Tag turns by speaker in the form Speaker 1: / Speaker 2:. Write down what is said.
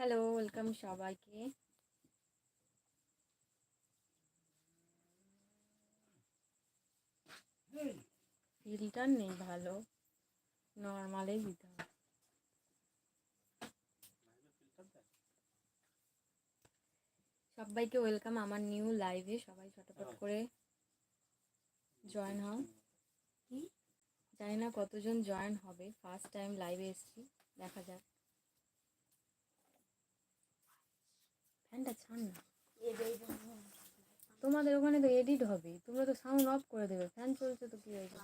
Speaker 1: Hello welcome সবাইকে। Filter নেই ভালো নর্মালেই দিতে হবে। সবাইকে ওয়েলকাম আমার নিউ লাইভে সবাই ছটপট করে জয়েন হও। কি? জানি না কতজন জয়েন হবে ফার্স্ট টাইম লাইভে এসেছি দেখা যাক। ফ্যানটা ছাড় না। তোমাদের ওখানে তো এডিট হবে তোমরা তো সাউন্ড অফ করে দেবে। ফ্যান চলছে তো কি হয়েছে।